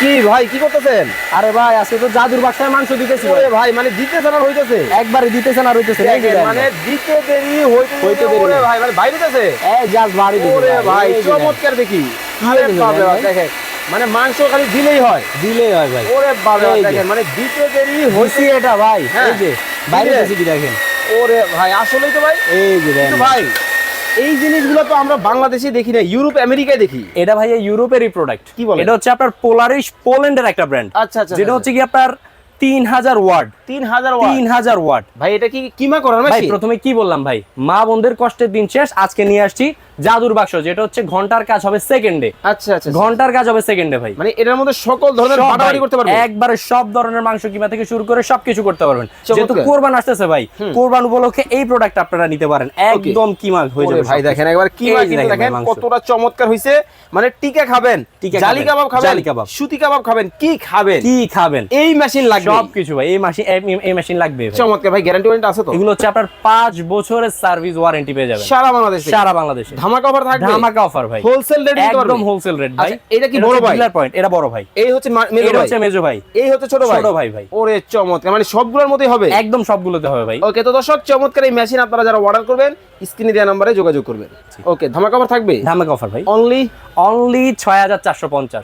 কি ভাই কি করতেছেন? আরে ভাই আজকে তো জাদুর বাক্সায় মাংস দিতেছি ওরে ভাই। মানে দিতেছেন আর হইতেছে? একবারে দিতেছেন আর হইতেছে মানে দিতে দেরি হইতে হইতে দেরি। ওরে ভাই মানে এই জাস্ট বাড়ি দিতে ওরে ভাই চমৎকার দেখি। দেখেন মানে মাংস খালি দিলেই হয়। দিলেই হয় ভাই। ওরে বাবা দেখেন মানে দিতে দেরি হইছে এটা ভাই? হ্যাঁ। এই যে বাইরে। দিছি কি দেখেন? ওরে ভাই আসলেই তো ভাই। এই যে ভাই এই জিনিসগুলো তো আমরা বাংলাদেশে দেখি না ইউরোপ আমেরিকায় দেখি। এটা ভাইয়া ইউরোপেরই প্রোডাক্ট কি বলে এটা হচ্ছে আপনার পোলারিশ পোল্যান্ডের একটা ব্র্যান্ড আচ্ছা আচ্ছা যেটা হচ্ছে কি আপনার তিন হাজার ওয়ার্ড তিন হাজার তিন হাজার ওয়াট। ভাই এটা কি কিমা করার ভাই প্রথমে কি বললাম ভাই? মা বোনদের কষ্টের দিন শেষ আজকে নিয়ে আসছি জাদুর বাক্স যেটা হচ্ছে ঘণ্টার কাজ হবে সেকেন্ডে আচ্ছা আচ্ছা ঘণ্টার কাজ হবে সেকেন্ডে ভাই। মানে এটার মধ্যে সকল ধরনের সব বাটাবাড়ি করতে পারবে একবারে সব ধরনের মাংস কিমা থেকে শুরু করে সবকিছু করতে পারবেন। যেহেতু। কোরবান আসতেছে ভাই কোরবান উপলক্ষে এই প্রোডাক্ট আপনারা নিতে পারেন। একদম কিমা হয়ে যাবে ভাই দেখেন একবার কি এই মাছ যে কিন্তু দেখেন কতটা চমৎকার হইছে। মানে টিকা খাবেন টিকা জালি কাবাব খাবেন জালি কাবাব। সুতি কাবাব খাবেন কি খাবেন? কি খাবেন? এই মেশিন লাগবে। সবকিছু ভাই এই মেশিন এই মেশিন লাগবে চমৎকার ভাই গ্যারান্টি ওয়ারেন্টি আছে তো? এগুলো হচ্ছে আপনার পাঁচ বছরের সার্ভিস ওয়ারেন্টি পেয়ে যাবেন। সারা বাংলাদেশে। সারা বাংলাদেশে। ধামাকা অফার থাকবে? ধামাকা অফার ভাই। হোলসেল রেট একদম হোলসেল রেট ভাই আচ্ছা, এটা কি বড় ভাই? পয়েন্ট এটা বড় ভাই। এই হচ্ছে মেজো ভাই। হচ্ছে মেজো ভাই। এই হচ্ছে ছোট ভাই। ছোট ভাই ভাই। ওরে চমৎকার মানে সবগুলোর মধ্যেই হবে? একদম সবগুলোতে হবে ভাই। ওকে তো দর্শক চমৎকার এই মেশিন আপনারা যারা অর্ডার করবেন স্ক্রিনে দেওয়া নম্বরে যোগাযোগ করবেন। ওকে ধামাকা অফার থাকবে? ধামাকা অফার ভাই। অনলি অনলি ছয় হাজার চারশো পঞ্চাশ।